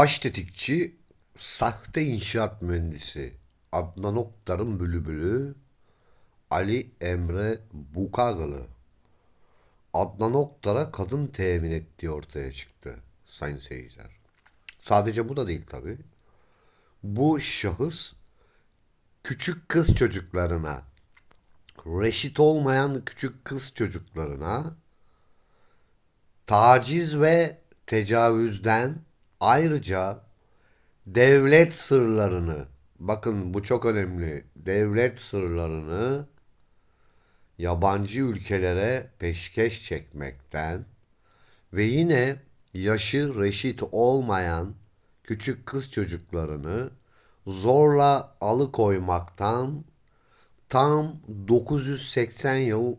Baş tetikçi, sahte inşaat mühendisi Adnan Oktar'ın bülbülü Ali Emre Bukagalı. Adnan Oktar'a kadın temin ettiği ortaya çıktı sayın seyirciler. Sadece bu da değil tabii. Bu şahıs küçük kız çocuklarına, reşit olmayan küçük kız çocuklarına taciz ve tecavüzden ayrıca devlet sırlarını bakın bu çok önemli devlet sırlarını yabancı ülkelere peşkeş çekmekten ve yine yaşı reşit olmayan küçük kız çocuklarını zorla alıkoymaktan tam 980 yıl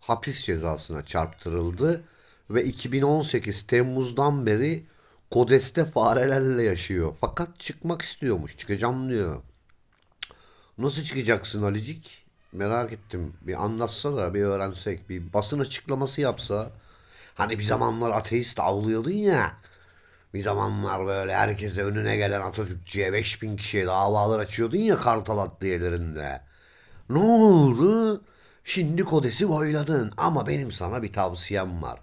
hapis cezasına çarptırıldı ve 2018 Temmuz'dan beri Kodes'te farelerle yaşıyor. Fakat çıkmak istiyormuş. Çıkacağım diyor. Nasıl çıkacaksın Alicik? Merak ettim. Bir anlatsa da bir öğrensek. Bir basın açıklaması yapsa. Hani bir zamanlar ateist avlıyordun ya. Bir zamanlar böyle herkese önüne gelen Atatürkçüye 5000 kişiye davalar açıyordun ya Kartal adliyelerinde. Ne oldu? Şimdi kodesi boyladın ama benim sana bir tavsiyem var.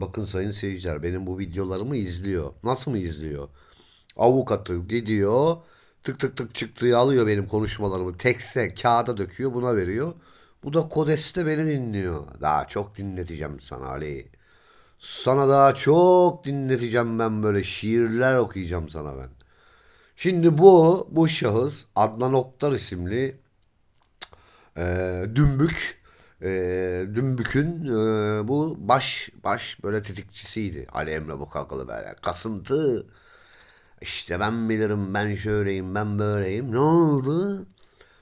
Bakın sayın seyirciler benim bu videolarımı izliyor. Nasıl mı izliyor? Avukatı gidiyor tık tık tık çıktığı alıyor benim konuşmalarımı tekste kağıda döküyor buna veriyor. Bu da kodeste beni dinliyor. Daha çok dinleteceğim sana Ali. Sana daha çok dinleteceğim ben böyle şiirler okuyacağım sana ben. Şimdi bu bu şahıs Adnan Oktar isimli e, Dümbük e, Dümbük'ün e, bu baş baş böyle tetikçisiydi. Ali Emre Bukakalı böyle kasıntı. İşte ben bilirim ben şöyleyim ben böyleyim. Ne oldu?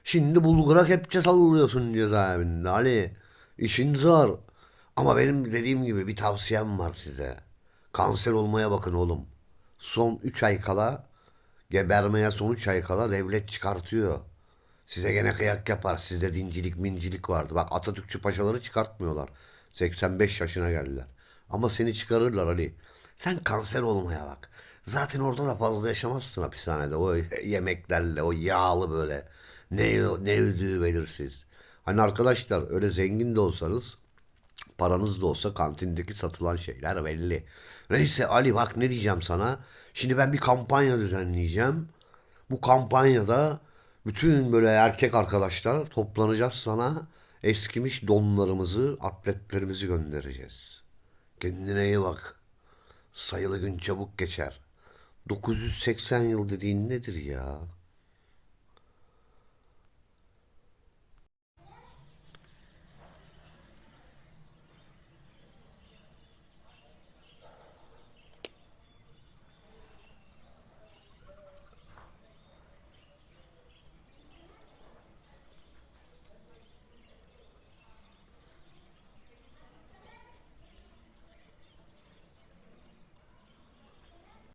Şimdi bulgura kepçe sallıyorsun cezaevinde Ali. İşin zor. Ama benim dediğim gibi bir tavsiyem var size. Kanser olmaya bakın oğlum. Son 3 ay kala gebermeye son 3 ay kala devlet çıkartıyor. Size gene kıyak yapar. Sizde dincilik mincilik vardı. Bak Atatürkçü paşaları çıkartmıyorlar. 85 yaşına geldiler. Ama seni çıkarırlar Ali. Sen kanser olmaya bak. Zaten orada da fazla yaşamazsın hapishanede. O yemeklerle, o yağlı böyle. Ne, ne öldüğü belirsiz. Hani arkadaşlar öyle zengin de olsanız paranız da olsa kantindeki satılan şeyler belli. Neyse Ali bak ne diyeceğim sana. Şimdi ben bir kampanya düzenleyeceğim. Bu kampanyada bütün böyle erkek arkadaşlar toplanacağız sana. Eskimiş donlarımızı, atletlerimizi göndereceğiz. Kendine iyi bak. Sayılı gün çabuk geçer. 980 yıl dediğin nedir ya?